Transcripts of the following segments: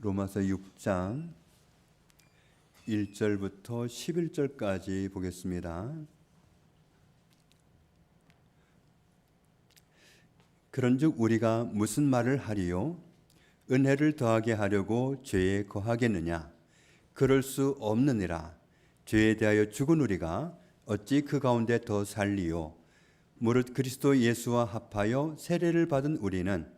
로마서 6장 1절부터 11절까지 보겠습니다. 그런즉 우리가 무슨 말을 하리요? 은혜를 더하게 하려고 죄에 거하겠느냐? 그럴 수 없느니라. 죄에 대하여 죽은 우리가 어찌 그 가운데 더 살리요? 무릇 그리스도 예수와 합하여 세례를 받은 우리는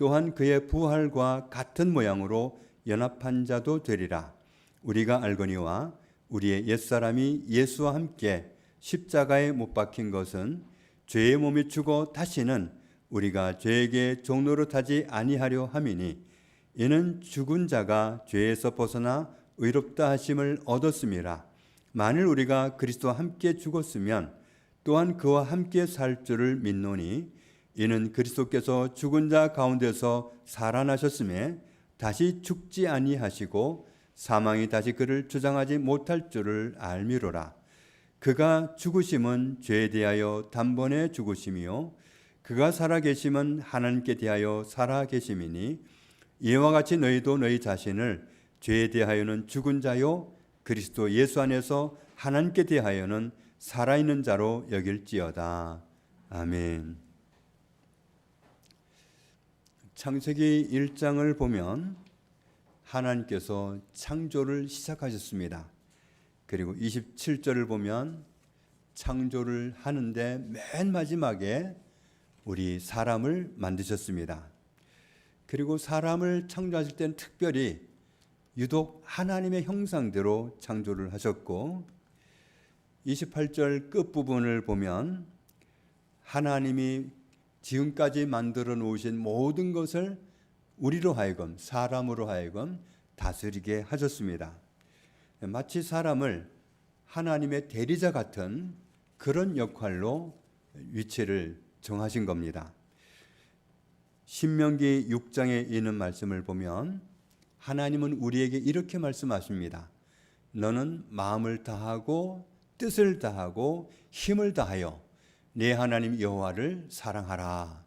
또한 그의 부활과 같은 모양으로 연합한 자도 되리라. 우리가 알거니와 우리의 옛사람이 예수와 함께 십자가에 못 박힌 것은 죄의 몸이 죽어 다시는 우리가 죄에게 타지 아니하려 함이니 이는 죽은 자가 죄에서 벗어나 의롭다 하심을 얻었음이라. 만일 우리가 그리스도와 함께 죽었으면 또한 그와 함께 살 줄을 믿노니 이는 그리스도께서 죽은 자 가운데서 살아나셨음에 다시 죽지 아니하시고 사망이 다시 그를 주장하지 못할 줄을 알미로라 그가 죽으심은 죄에 대하여 단번에 죽으심이요 그가 살아계심은 하나님께 대하여 살아계심이니 이와 같이 너희도 너희 자신을 죄에 대하여는 죽은 자요 그리스도 예수 안에서 하나님께 대하여는 살아있는 자로 여길지어다. 아멘. 창세기 1장을 보면 하나님께서 창조를 시작하셨습니다. 그리고 27절을 보면 창조를 하는데 맨 마지막에 우리 사람을 만드셨습니다. 그리고 사람을 창조하실 때는 특별히 유독 하나님의 형상대로 창조를 하셨고 28절 끝부분을 보면 하나님이 지금까지 만들어 놓으신 모든 것을 우리로 하여금 사람으로 하여금 다스리게 하셨습니다. 마치 사람을 하나님의 대리자 같은 그런 역할로 위치를 정하신 겁니다. 신명기 6장에 있는 말씀을 보면 하나님은 우리에게 이렇게 말씀하십니다. 너는 마음을 다하고 뜻을 다하고 힘을 다하여 내 하나님 여호와를 사랑하라.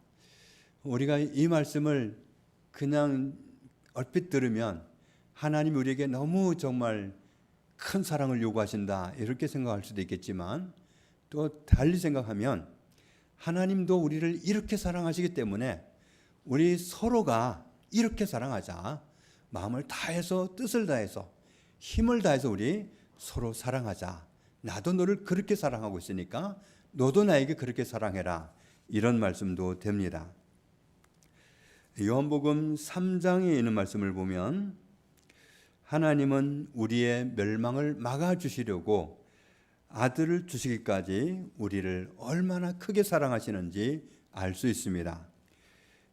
우리가 이 말씀을 그냥 얼핏 들으면 하나님 우리에게 너무 정말 큰 사랑을 요구하신다 이렇게 생각할 수도 있겠지만 또 달리 생각하면 하나님도 우리를 이렇게 사랑하시기 때문에 우리 서로가 이렇게 사랑하자 마음을 다해서 뜻을 다해서 힘을 다해서 우리 서로 사랑하자 나도 너를 그렇게 사랑하고 있으니까 너도 나에게 그렇게 사랑해라 이런 말씀도 됩니다. 요한복음 3장에 있는 말씀을 보면 하나님은 우리의 멸망을 막아 주시려고 아들을 주시기까지 우리를 얼마나 크게 사랑하시는지 알 수 있습니다.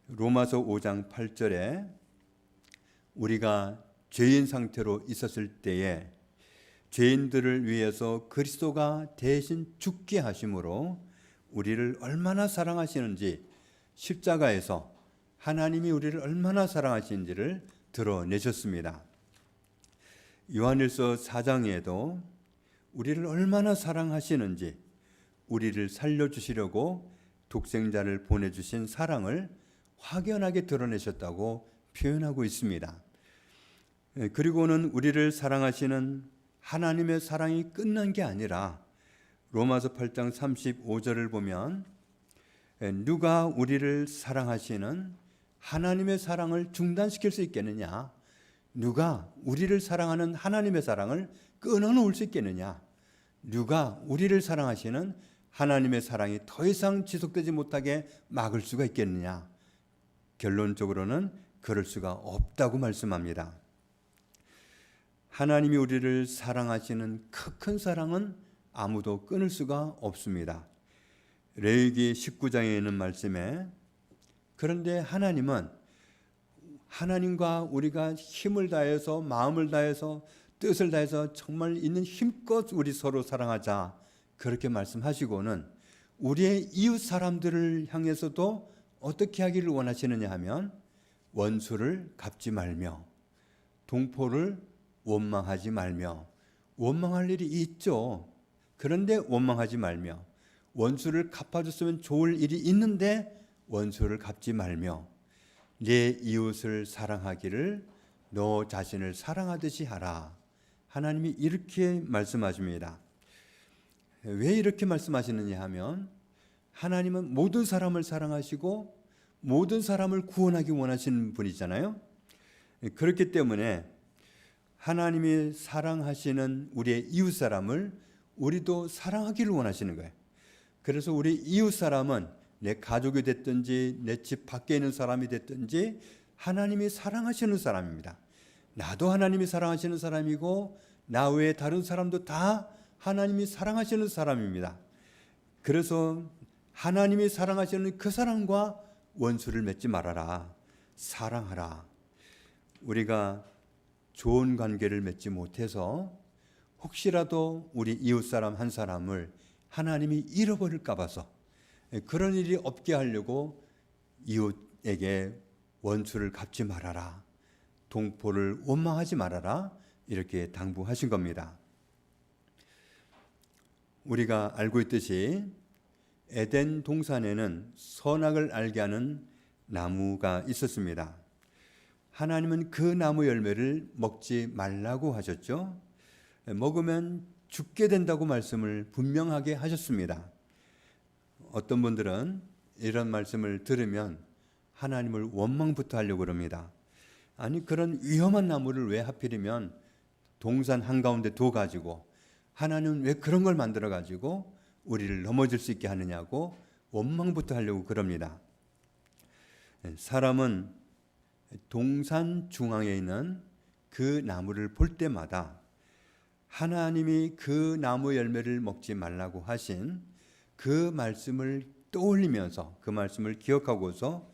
로마서 5장 8절에 우리가 죄인 상태로 있었을 때에 죄인들을 위해서 그리스도가 대신 죽게 하심으로 우리를 얼마나 사랑하시는지 십자가에서 하나님이 우리를 얼마나 사랑하시는지를 드러내셨습니다. 요한일서 4장에도 우리를 얼마나 사랑하시는지 우리를 살려주시려고 독생자를 보내주신 사랑을 확연하게 드러내셨다고 표현하고 있습니다. 예, 그리고는 우리를 사랑하시는 하나님의 사랑이 끝난 게 아니라 로마서 8장 35절을 보면 예, 누가 우리를 사랑하시는 하나님의 사랑을 중단시킬 수 있겠느냐? 누가 우리를 사랑하는 하나님의 사랑을 끊어놓을 수 있겠느냐? 누가 우리를 사랑하시는 하나님의 사랑이 더 이상 지속되지 못하게 막을 수가 있겠느냐? 결론적으로는 그럴 수가 없다고 말씀합니다. 하나님이 우리를 사랑하시는 그큰 사랑은 아무도 끊을 수가 없습니다. 레위기 19장에 있는 말씀에 그런데 하나님은 하나님과 우리가 힘을 다해서 마음을 다해서 뜻을 다해서 정말 있는 힘껏 우리 서로 사랑하자 그렇게 말씀하시고는 우리의 이웃 사람들을 향해서도 어떻게 하기를 원하시느냐 하면 원수를 갚지 말며 동포를 원망하지 말며 원망할 일이 있죠. 그런데 원망하지 말며 원수를 갚아줬으면 좋을 일이 있는데 원수를 갚지 말며 내 이웃을 사랑하기를 너 자신을 사랑하듯이 하라. 하나님이 이렇게 말씀하십니다. 왜 이렇게 말씀하시느냐 하면 하나님은 모든 사람을 사랑하시고 모든 사람을 구원하기 원하시는 분이잖아요. 그렇기 때문에 하나님이 사랑하시는 우리의 이웃 사람을 우리도 사랑하기를 원하시는 거예요. 그래서 우리 이웃 사람은 내 가족이 됐든지 내 집 밖에 있는 사람이 됐든지 하나님이 사랑하시는 사람입니다. 나도 하나님이 사랑하시는 사람이고 나 외에 다른 사람도 다 하나님이 사랑하시는 사람입니다. 그래서 하나님이 사랑하시는 그 사람과 원수를 맺지 말아라. 사랑하라. 우리가 좋은 관계를 맺지 못해서 혹시라도 우리 이웃 사람 한 사람을 하나님이 잃어버릴까 봐서 그런 일이 없게 하려고 이웃에게 원수를 갚지 말아라. 동포를 원망하지 말아라. 이렇게 당부하신 겁니다. 우리가 알고 있듯이 에덴 동산에는 선악을 알게 하는 나무가 있었습니다. 하나님은 그 나무 열매를 먹지 말라고 하셨죠. 먹으면 죽게 된다고 말씀을 분명하게 하셨습니다. 어떤 분들은 이런 말씀을 들으면 하나님을 원망부터 하려고 그럽니다. 아니 그런 위험한 나무를 왜 하필이면 동산 한가운데 둬 가지고 하나님은 왜 그런 걸 만들어 가지고 우리를 넘어질 수 있게 하느냐고 원망부터 하려고 그럽니다. 사람은 동산 중앙에 있는 그 나무를 볼 때마다 하나님이 그 나무 열매를 먹지 말라고 하신 그 말씀을 떠올리면서 그 말씀을 기억하고서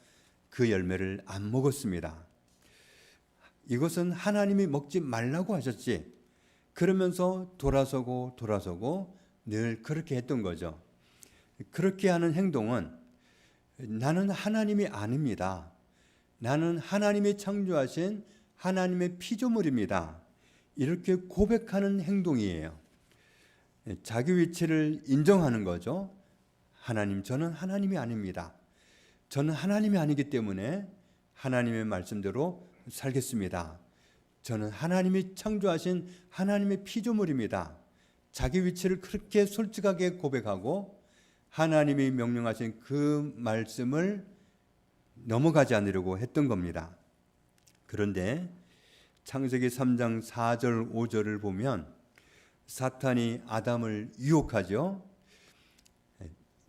그 열매를 안 먹었습니다. 이것은 하나님이 먹지 말라고 하셨지. 그러면서 돌아서고 돌아서고 늘 그렇게 했던 거죠. 그렇게 하는 행동은 나는 하나님이 아닙니다. 나는 하나님이 창조하신 하나님의 피조물입니다. 이렇게 고백하는 행동이에요. 자기 위치를 인정하는 거죠. 하나님, 저는 하나님이 아닙니다. 저는 하나님이 아니기 때문에 하나님의 말씀대로 살겠습니다. 저는 하나님이 창조하신 하나님의 피조물입니다. 자기 위치를 그렇게 솔직하게 고백하고 하나님이 명령하신 그 말씀을 넘어가지 않으려고 했던 겁니다. 그런데 창세기 3장 4절 5절을 보면 사탄이 아담을 유혹하죠.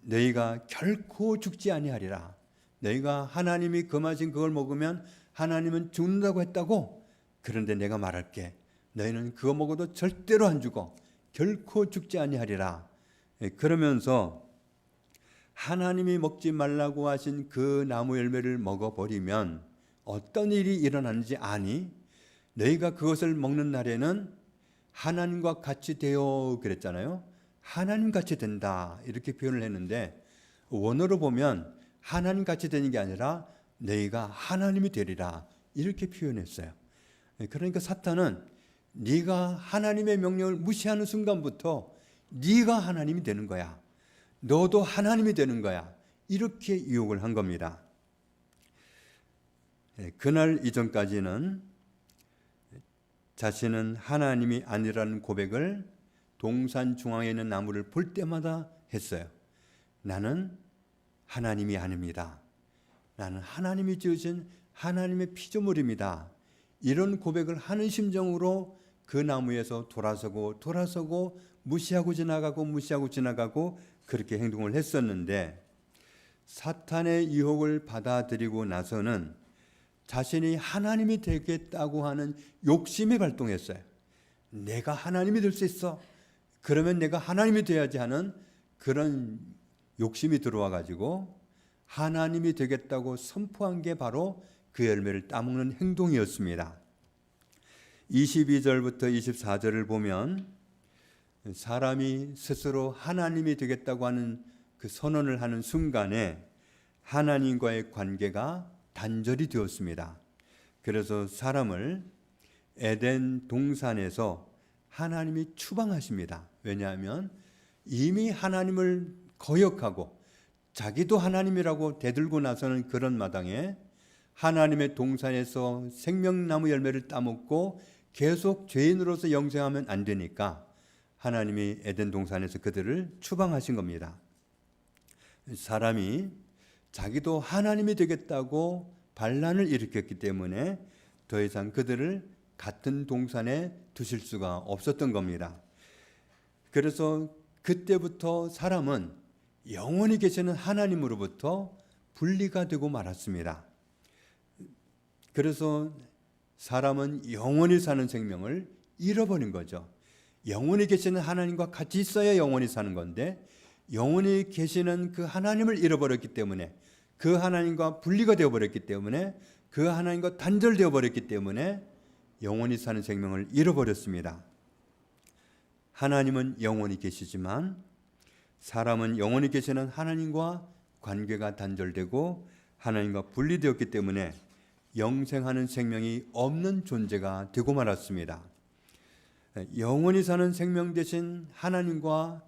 너희가 결코 죽지 아니하리라. 너희가 하나님이 금하신 그걸 먹으면 하나님은 죽는다고 했다고. 그런데 내가 말할게. 너희는 그거 먹어도 절대로 안 죽어. 결코 죽지 아니하리라. 예, 그러면서 하나님이 먹지 말라고 하신 그 나무 열매를 먹어버리면 어떤 일이 일어나는지 아니? 너희가 그것을 먹는 날에는 하나님과 같이 되어 그랬잖아요. 하나님 같이 된다. 이렇게 표현을 했는데 원어로 보면 하나님 같이 되는 게 아니라 너희가 하나님이 되리라. 이렇게 표현했어요. 그러니까 사탄은 네가 하나님의 명령을 무시하는 순간부터 네가 하나님이 되는 거야. 너도 하나님이 되는 거야. 이렇게 유혹을 한 겁니다. 그날 이전까지는 자신은 하나님이 아니라는 고백을 동산 중앙에 있는 나무를 볼 때마다 했어요. 나는 하나님이 아닙니다. 나는 하나님이 지으신 하나님의 피조물입니다. 이런 고백을 하는 심정으로 그 나무에서 돌아서고 돌아서고 무시하고 지나가고 무시하고 지나가고 그렇게 행동을 했었는데 사탄의 유혹을 받아들이고 나서는 자신이 하나님이 되겠다고 하는 욕심이 발동했어요. 내가 하나님이 될 수 있어. 그러면 내가 하나님이 돼야지 하는 그런 욕심이 들어와 가지고 하나님이 되겠다고 선포한 게 바로 그 열매를 따먹는 행동이었습니다. 22절부터 24절을 보면 사람이 스스로 하나님이 되겠다고 하는 그 선언을 하는 순간에 하나님과의 관계가 단절이 되었습니다. 그래서 사람을 에덴 동산에서 하나님이 추방하십니다. 왜냐하면 이미 하나님을 거역하고 자기도 하나님이라고 대들고 나서는 그런 마당에 하나님의 동산에서 생명나무 열매를 따먹고 계속 죄인으로서 영생하면 안 되니까 하나님이 에덴 동산에서 그들을 추방하신 겁니다. 사람이 자기도 하나님이 되겠다고 반란을 일으켰기 때문에 더 이상 그들을 같은 동산에 두실 수가 없었던 겁니다. 그래서 그때부터 사람은 영원히 계시는 하나님으로부터 분리가 되고 말았습니다. 그래서 사람은 영원히 사는 생명을 잃어버린 거죠. 영원히 계시는 하나님과 같이 있어야 영원히 사는 건데 영원히 계시는 그 하나님을 잃어버렸기 때문에 그 하나님과 분리가 되어 버렸기 때문에 그 하나님과 단절되어 버렸기 때문에 영원히 사는 생명을 잃어버렸습니다. 하나님은 영원히 계시지만 사람은 영원히 계시는 하나님과 관계가 단절되고 하나님과 분리되었기 때문에 영생하는 생명이 없는 존재가 되고 말았습니다. 영원히 사는 생명 대신 하나님과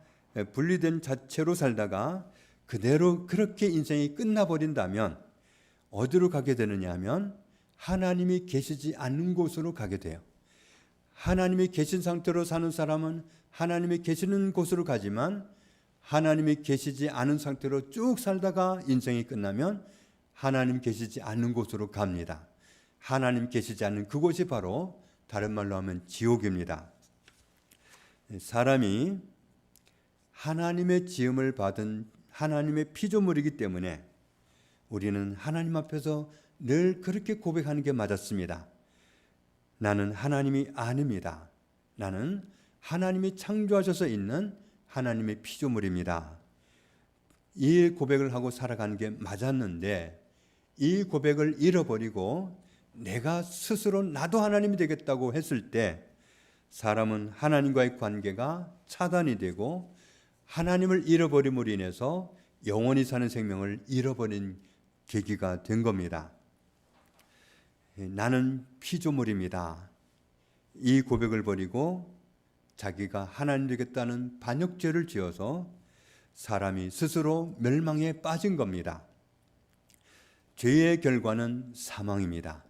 분리된 자체로 살다가 그대로 그렇게 인생이 끝나버린다면 어디로 가게 되느냐 하면 하나님이 계시지 않는 곳으로 가게 돼요. 하나님이 계신 상태로 사는 사람은 하나님이 계시는 곳으로 가지만 하나님이 계시지 않은 상태로 쭉 살다가 인생이 끝나면 하나님 계시지 않는 곳으로 갑니다. 하나님 계시지 않는 그곳이 바로 다른 말로 하면 지옥입니다. 사람이 하나님의 지음을 받은 하나님의 피조물이기 때문에 우리는 하나님 앞에서 늘 그렇게 고백하는 게 맞았습니다. 나는 하나님이 아닙니다. 나는 하나님이 창조하셔서 있는 하나님의 피조물입니다. 이 고백을 하고 살아가는 게 맞았는데 이 고백을 잃어버리고 내가 스스로 나도 하나님이 되겠다고 했을 때 사람은 하나님과의 관계가 차단이 되고 하나님을 잃어버림으로 인해서 영원히 사는 생명을 잃어버린 계기가 된 겁니다. 나는 피조물입니다. 이 고백을 버리고 자기가 하나님 되겠다는 반역죄를 지어서 사람이 스스로 멸망에 빠진 겁니다. 죄의 결과는 사망입니다.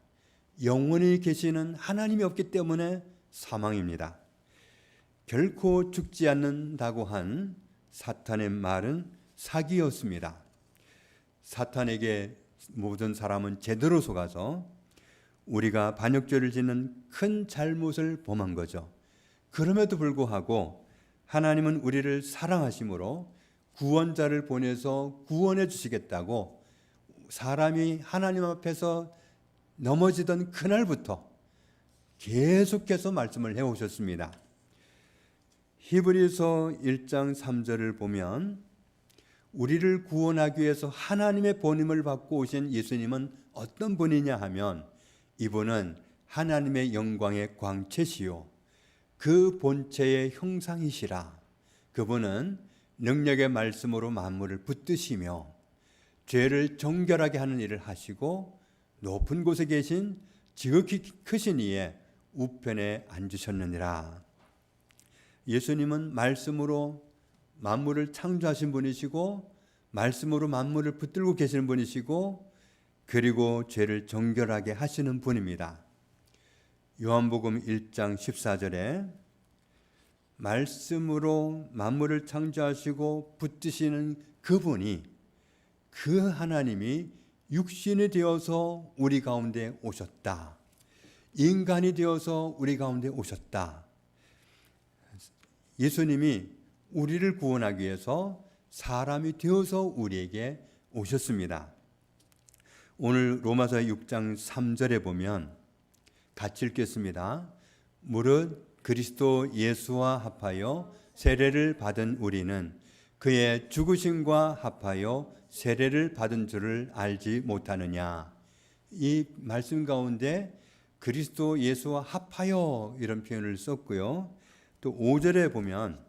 영원히 계시는 하나님이 없기 때문에 사망입니다. 결코 죽지 않는다고 한 사탄의 말은 사기였습니다. 사탄에게 모든 사람은 제대로 속아서 우리가 반역죄를 짓는 큰 잘못을 범한 거죠. 그럼에도 불구하고 하나님은 우리를 사랑하심으로 구원자를 보내서 구원해 주시겠다고 사람이 하나님 앞에서 넘어지던 그날부터 계속해서 말씀을 해 오셨습니다. 히브리서 1장 3절을 보면 우리를 구원하기 위해서 하나님의 본임을 받고 오신 예수님은 어떤 분이냐 하면 이분은 하나님의 영광의 광채시요 그 본체의 형상이시라 그분은 능력의 말씀으로 만물을 붙드시며 죄를 정결하게 하는 일을 하시고 높은 곳에 계신 지극히 크신 이의 우편에 앉으셨느니라. 예수님은 말씀으로 만물을 창조하신 분이시고 말씀으로 만물을 붙들고 계시는 분이시고 그리고 죄를 정결하게 하시는 분입니다. 요한복음 1장 14절에 말씀으로 만물을 창조하시고 붙드시는 그분이 그 하나님이 육신이 되어서 우리 가운데 오셨다. 인간이 되어서 우리 가운데 오셨다. 예수님이 우리를 구원하기 위해서 사람이 되어서 우리에게 오셨습니다. 오늘 로마서 6장 3절에 보면 같이 읽겠습니다. 무릇 그리스도 예수와 합하여 세례를 받은 우리는 그의 죽으심과 합하여 세례를 받은 줄을 알지 못하느냐. 이 말씀 가운데 그리스도 예수와 합하여 이런 표현을 썼고요. 또 5절에 보면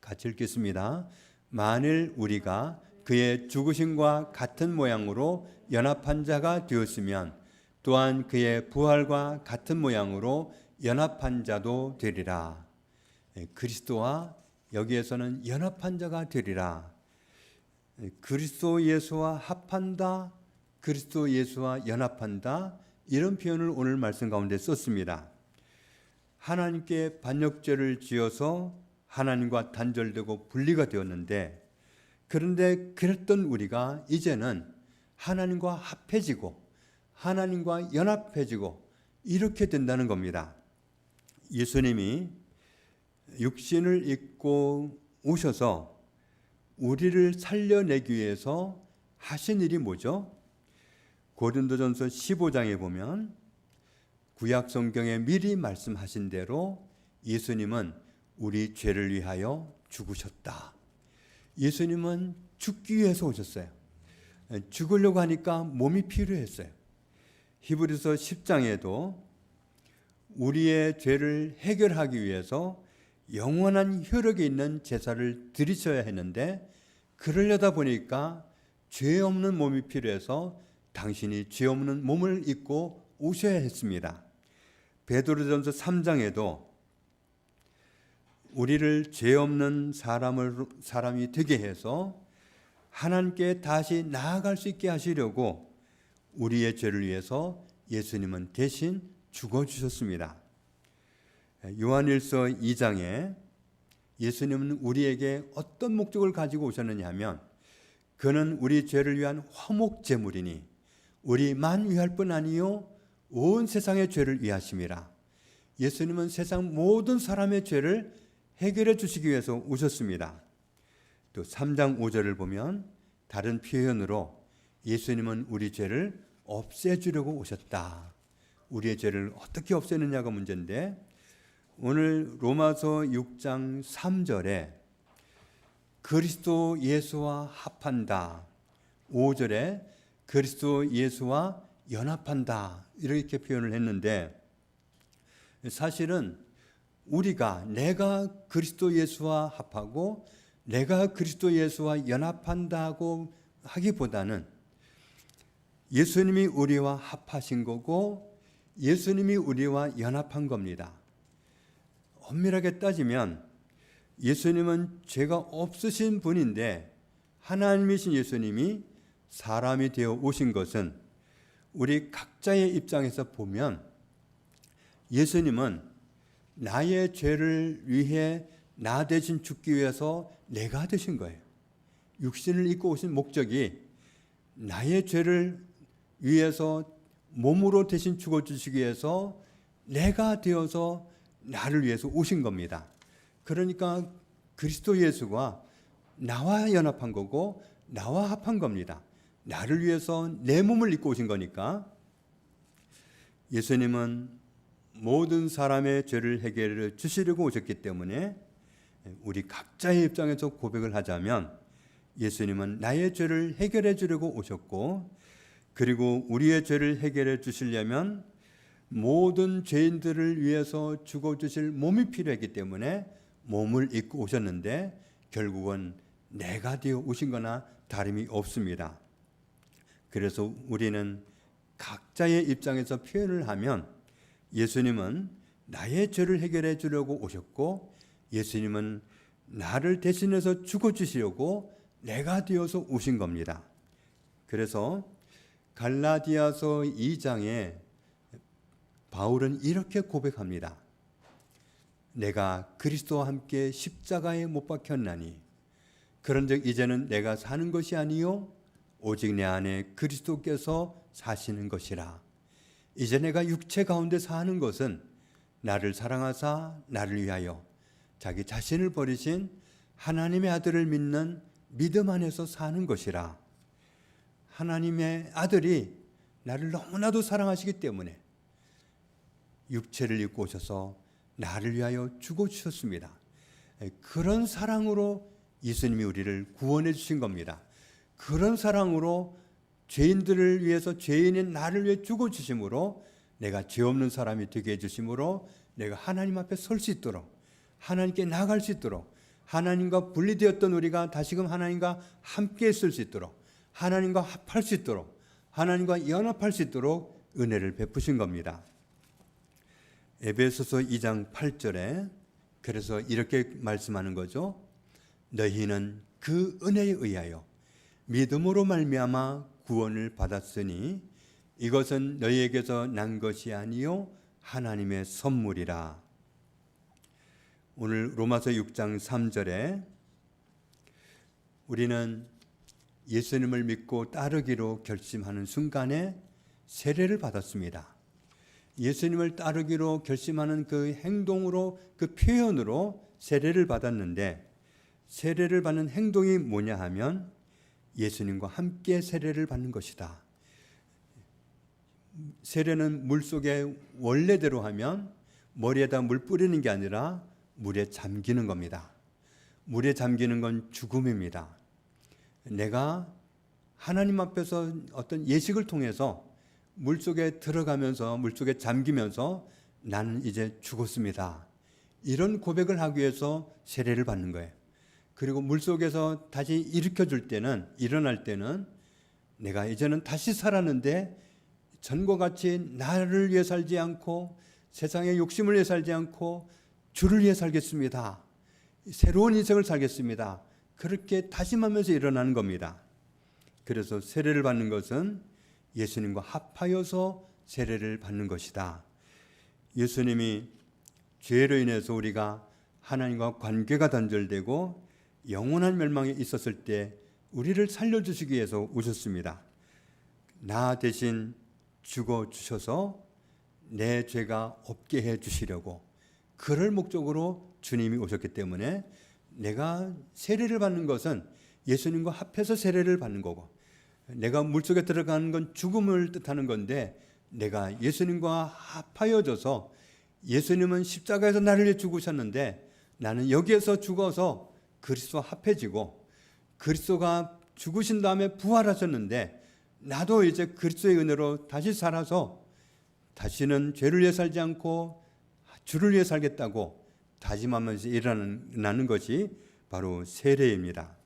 같이 읽겠습니다. 만일 우리가 그의 죽으심과 같은 모양으로 연합한 자가 되었으면 또한 그의 부활과 같은 모양으로 연합한 자도 되리라. 예, 그리스도와 여기에서는 연합한 자가 되리라. 예, 그리스도 예수와 합한다. 그리스도 예수와 연합한다. 이런 표현을 오늘 말씀 가운데 썼습니다. 하나님께 반역죄를 지어서 하나님과 단절되고 분리가 되었는데 그런데 그랬던 우리가 이제는 하나님과 합해지고 하나님과 연합해지고 이렇게 된다는 겁니다. 예수님이 육신을 입고 오셔서 우리를 살려내기 위해서 하신 일이 뭐죠? 고린도전서 15장에 보면 구약 성경에 미리 말씀하신 대로 예수님은 우리 죄를 위하여 죽으셨다. 예수님은 죽기 위해서 오셨어요. 죽으려고 하니까 몸이 필요했어요. 히브리서 10장에도 우리의 죄를 해결하기 위해서 영원한 효력이 있는 제사를 드리셔야 했는데 그러려다 보니까 죄 없는 몸이 필요해서 당신이 죄 없는 몸을 입고 오셔야 했습니다. 베드로전서 3장에도 우리를 죄 없는 사람을 사람이 되게 해서 하나님께 다시 나아갈 수 있게 하시려고 우리의 죄를 위해서 예수님은 대신 죽어 주셨습니다. 요한일서 2장에 예수님은 우리에게 어떤 목적을 가지고 오셨느냐 하면 그는 우리 죄를 위한 화목 제물이니 우리만 위할 뿐 아니요 온 세상의 죄를 위하심이라. 예수님은 세상 모든 사람의 죄를 해결해 주시기 위해서 오셨습니다. 또 3장 5절을 보면 다른 표현으로 예수님은 우리 죄를 없애주려고 오셨다. 우리의 죄를 어떻게 없애느냐가 문제인데 오늘 로마서 6장 3절에 그리스도 예수와 합한다. 5절에 그리스도 예수와 연합한다. 이렇게 표현을 했는데 사실은 우리가 내가 그리스도 예수와 합하고 내가 그리스도 예수와 연합한다고 하기보다는 예수님이 우리와 합하신 거고 예수님이 우리와 연합한 겁니다. 엄밀하게 따지면 예수님은 죄가 없으신 분인데 하나님이신 예수님이 사람이 되어 오신 것은 우리 각자의 입장에서 보면 예수님은 나의 죄를 위해 나 대신 죽기 위해서 내가 되신 거예요. 육신을 입고 오신 목적이 나의 죄를 위해서 몸으로 대신 죽어 주시기 위해서 내가 되어서 나를 위해서 오신 겁니다. 그러니까 그리스도 예수가 나와 연합한 거고 나와 합한 겁니다. 나를 위해서 내 몸을 입고 오신 거니까 예수님은 모든 사람의 죄를 해결해 주시려고 오셨기 때문에 우리 각자의 입장에서 고백을 하자면 예수님은 나의 죄를 해결해 주려고 오셨고 그리고 우리의 죄를 해결해 주시려면 모든 죄인들을 위해서 죽어 주실 몸이 필요했기 때문에 몸을 입고 오셨는데 결국은 내가 되어 오신 거나 다름이 없습니다. 그래서 우리는 각자의 입장에서 표현을 하면 예수님은 나의 죄를 해결해 주려고 오셨고 예수님은 나를 대신해서 죽어 주시려고 내가 되어서 오신 겁니다. 그래서 갈라디아서 2장에 바울은 이렇게 고백합니다. 내가 그리스도와 함께 십자가에 못 박혔나니 그런즉 이제는 내가 사는 것이 아니요 오직 내 안에 그리스도께서 사시는 것이라. 이제 내가 육체 가운데 사는 것은 나를 사랑하사 나를 위하여 자기 자신을 버리신 하나님의 아들을 믿는 믿음 안에서 사는 것이라. 하나님의 아들이 나를 너무나도 사랑하시기 때문에 육체를 입고 오셔서 나를 위하여 죽어 주셨습니다. 그런 사랑으로 예수님이 우리를 구원해 주신 겁니다. 그런 사랑으로 죄인들을 위해서 죄인인 나를 위해 죽어 주심으로 내가 죄 없는 사람이 되게 해 주심으로 내가 하나님 앞에 설 수 있도록 하나님께 나아갈 수 있도록 하나님과 분리되었던 우리가 다시금 하나님과 함께 있을 수 있도록 하나님과 합할 수 있도록 하나님과 연합할 수 있도록 은혜를 베푸신 겁니다. 에베소서 2장 8절에 그래서 이렇게 말씀하는 거죠. 너희는 그 은혜에 의하여 믿음으로 말미암아 구원을 받았으니 이것은 너희에게서 난 것이 아니요 하나님의 선물이라. 오늘 로마서 6장 3절에 우리는 예수님을 믿고 따르기로 결심하는 순간에 세례를 받았습니다. 예수님을 따르기로 결심하는 그 행동으로 그 표현으로 세례를 받았는데 세례를 받는 행동이 뭐냐 하면 예수님과 함께 세례를 받는 것이다. 세례는 물 속에 원래대로 하면 머리에다 물 뿌리는 게 아니라 물에 잠기는 겁니다. 물에 잠기는 건 죽음입니다. 내가 하나님 앞에서 어떤 예식을 통해서 물 속에 들어가면서 물 속에 잠기면서 나는 이제 죽었습니다. 이런 고백을 하기 위해서 세례를 받는 거예요. 그리고 물 속에서 다시 일으켜 줄 때는 일어날 때는 내가 이제는 다시 살았는데 전과 같이 나를 위해 살지 않고 세상의 욕심을 위해 살지 않고 주를 위해 살겠습니다. 새로운 인생을 살겠습니다. 그렇게 다짐하면서 일어나는 겁니다. 그래서 세례를 받는 것은 예수님과 합하여서 세례를 받는 것이다. 예수님이 죄로 인해서 우리가 하나님과 관계가 단절되고 영원한 멸망에 있었을 때 우리를 살려주시기 위해서 오셨습니다. 나 대신 죽어 주셔서 내 죄가 없게 해 주시려고 그럴 목적으로 주님이 오셨기 때문에 내가 세례를 받는 것은 예수님과 합해서 세례를 받는 거고 내가 물속에 들어가는 건 죽음을 뜻하는 건데 내가 예수님과 합하여져서 예수님은 십자가에서 나를 위해 죽으셨는데 나는 여기에서 죽어서 그리스도와 합해지고 그리스도가 죽으신 다음에 부활하셨는데 나도 이제 그리스도의 은혜로 다시 살아서 다시는 죄를 위해 살지 않고 주를 위해 살겠다고 다짐하면서 일어나는 것이 바로 세례입니다.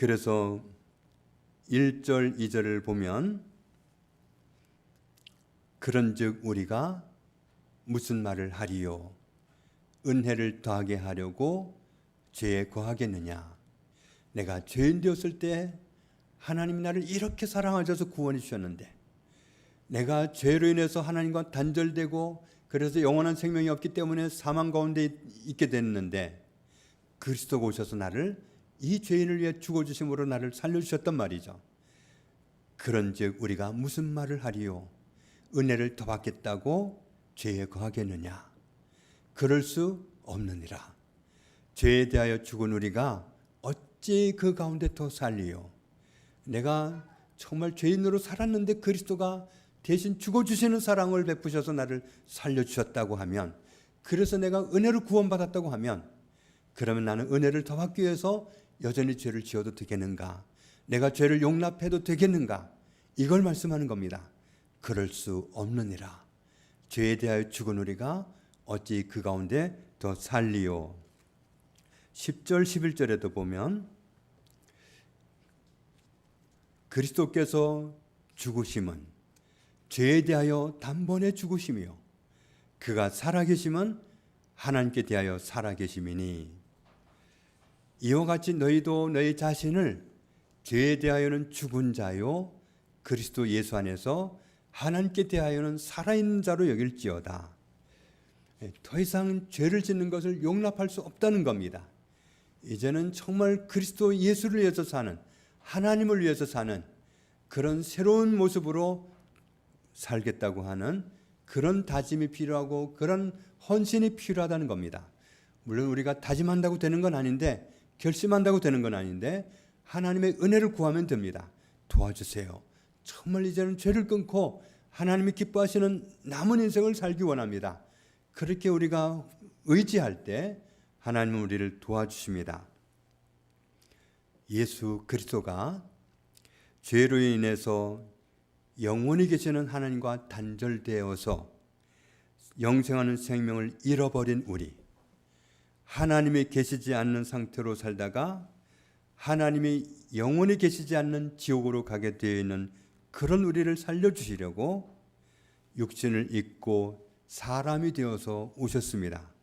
그래서 1절, 2절을 보면 그런즉 우리가 무슨 말을 하리요? 은혜를 더하게 하려고 죄에 거하겠느냐? 내가 죄인 되었을 때 하나님이 나를 이렇게 사랑하셔서 구원해 주셨는데 내가 죄로 인해서 하나님과 단절되고 그래서 영원한 생명이 없기 때문에 사망 가운데 있게 됐는데 그리스도가 오셔서 나를 이 죄인을 위해 죽어 주심으로 나를 살려 주셨단 말이죠. 그런즉 우리가 무슨 말을 하리요? 은혜를 더 받겠다고 죄에 거하겠느냐? 그럴 수 없느니라. 죄에 대하여 죽은 우리가 어찌 그 가운데 더 살리요? 내가 정말 죄인으로 살았는데 그리스도가 대신 죽어주시는 사랑을 베푸셔서 나를 살려주셨다고 하면 그래서 내가 은혜를 구원받았다고 하면 그러면 나는 은혜를 더 받기 위해서 여전히 죄를 지어도 되겠는가? 내가 죄를 용납해도 되겠는가? 이걸 말씀하는 겁니다. 그럴 수 없느니라. 죄에 대하여 죽은 우리가 어찌 그 가운데 더 살리요. 10절 11절에도 보면 그리스도께서 죽으심은 죄에 대하여 단번에 죽으시며 그가 살아계심은 하나님께 대하여 살아계심이니 이와 같이 너희도 너희 자신을 죄에 대하여는 죽은 자요 그리스도 예수 안에서 하나님께 대하여는 살아있는 자로 여길지어다. 예, 더 이상 죄를 짓는 것을 용납할 수 없다는 겁니다. 이제는 정말 그리스도 예수를 위해서 사는 하나님을 위해서 사는 그런 새로운 모습으로 살겠다고 하는 그런 다짐이 필요하고 그런 헌신이 필요하다는 겁니다. 물론 우리가 다짐한다고 되는 건 아닌데 결심한다고 되는 건 아닌데 하나님의 은혜를 구하면 됩니다. 도와주세요. 정말 이제는 죄를 끊고 하나님이 기뻐하시는 남은 인생을 살기 원합니다. 그렇게 우리가 의지할 때 하나님은 우리를 도와주십니다. 예수 그리스도가 죄로 인해서 영원히 계시는 하나님과 단절되어서 영생하는 생명을 잃어버린 우리 하나님이 계시지 않는 상태로 살다가 하나님이 영원히 계시지 않는 지옥으로 가게 되어 있는 그런 우리를 살려주시려고 육신을 입고 사람이 되어서 오셨습니다.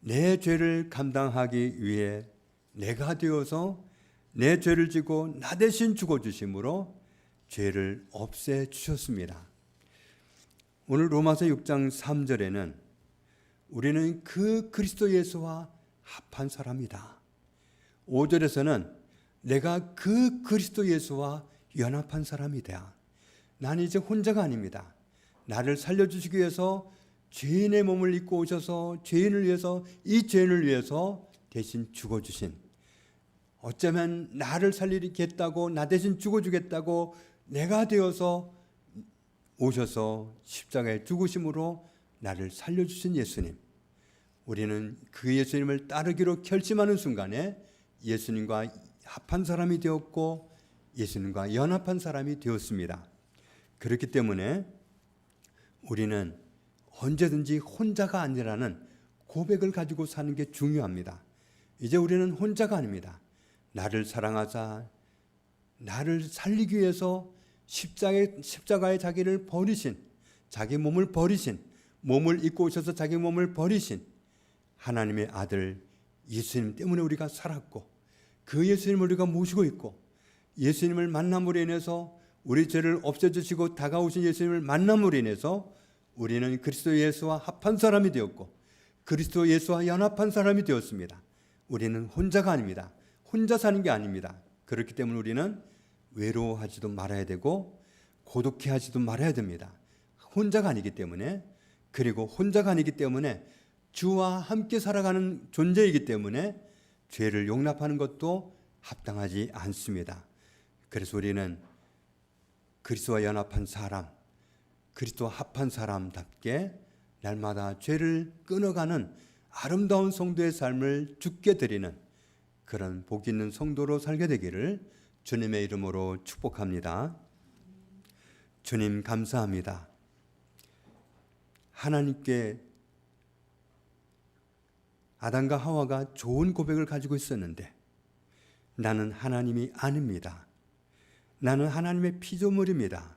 내 죄를 감당하기 위해 내가 되어서 내 죄를 지고 나 대신 죽어주심으로 죄를 없애 주셨습니다. 오늘 로마서 6장 3절에는 우리는 그 그리스도 예수와 합한 사람이다. 5절에서는 내가 그 그리스도 예수와 연합한 사람이다. 나는 이제 혼자가 아닙니다. 나를 살려주시기 위해서 죄인의 몸을 입고 오셔서 죄인을 위해서 이 죄인을 위해서 대신 죽어주신 어쩌면 나를 살리겠다고 나 대신 죽어주겠다고 내가 되어서 오셔서 십자가에 죽으심으로 나를 살려주신 예수님. 우리는 그 예수님을 따르기로 결심하는 순간에 예수님과 합한 사람이 되었고 예수님과 연합한 사람이 되었습니다. 그렇기 때문에 우리는 언제든지 혼자가 아니라는 고백을 가지고 사는 게 중요합니다. 이제 우리는 혼자가 아닙니다. 나를 사랑하자, 나를 살리기 위해서 십자가에, 십자가에 자기를 버리신, 자기 몸을 버리신, 몸을 입고 오셔서 자기 몸을 버리신 하나님의 아들 예수님 때문에 우리가 살았고, 그 예수님을 우리가 모시고 있고, 예수님을 만남으로 인해서 우리 죄를 없애주시고 다가오신 예수님을 만남으로 인해서 우리는 그리스도 예수와 합한 사람이 되었고, 그리스도 예수와 연합한 사람이 되었습니다. 우리는 혼자가 아닙니다. 혼자 사는 게 아닙니다. 그렇기 때문에 우리는 외로워하지도 말아야 되고 고독해하지도 말아야 됩니다. 혼자가 아니기 때문에 그리고 혼자가 아니기 때문에 주와 함께 살아가는 존재이기 때문에 죄를 용납하는 것도 합당하지 않습니다. 그래서 우리는 그리스도와 연합한 사람, 그리스도와 합한 사람답게 날마다 죄를 끊어가는 아름다운 성도의 삶을 죽게 드리는 그런 복 있는 성도로 살게 되기를 주님의 이름으로 축복합니다. 주님 감사합니다. 하나님께 아담과 하와가 좋은 고백을 가지고 있었는데 나는 하나님이 아닙니다. 나는 하나님의 피조물입니다.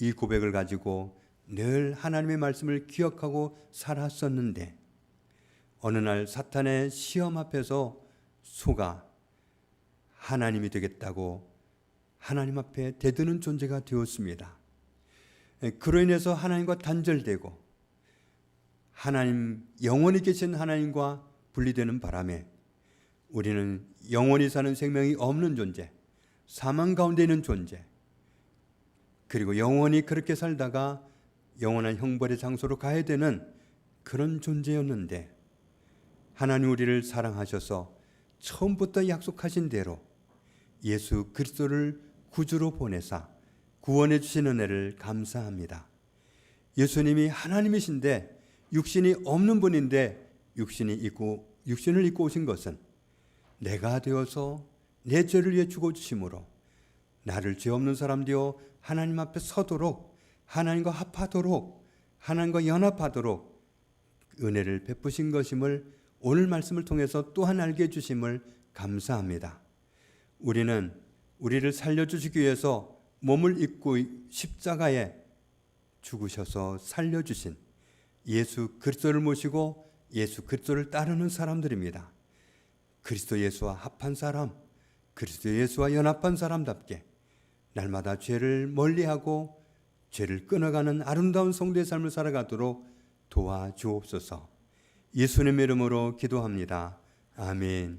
이 고백을 가지고 늘 하나님의 말씀을 기억하고 살았었는데 어느 날 사탄의 시험 앞에서 소가 하나님이 되겠다고 하나님 앞에 대드는 존재가 되었습니다. 그로 인해서 하나님과 단절되고 하나님 영원히 계신 하나님과 분리되는 바람에 우리는 영원히 사는 생명이 없는 존재, 사망 가운데 있는 존재, 그리고 영원히 그렇게 살다가 영원한 형벌의 장소로 가야 되는 그런 존재였는데 하나님 우리를 사랑하셔서 처음부터 약속하신 대로 예수 그리스도를 구주로 보내사 구원해 주신 은혜를 감사합니다. 예수님이 하나님이신데 육신이 없는 분인데 육신이 있고 육신을 입고 오신 것은 내가 되어서 내 죄를 위해 죽어 주심으로 나를 죄 없는 사람 되어 하나님 앞에 서도록 하나님과 합하도록 하나님과 연합하도록 은혜를 베푸신 것임을 오늘 말씀을 통해서 또한 알게 해 주심을 감사합니다. 우리는 우리를 살려 주시기 위해서 몸을 입고 십자가에 죽으셔서 살려 주신 예수 그리스도를 모시고 예수 그리스도를 따르는 사람들입니다. 그리스도 예수와 합한 사람, 그리스도 예수와 연합한 사람답게 날마다 죄를 멀리하고 죄를 끊어가는 아름다운 성도의 삶을 살아가도록 도와주옵소서. 예수님의 이름으로 기도합니다. 아멘.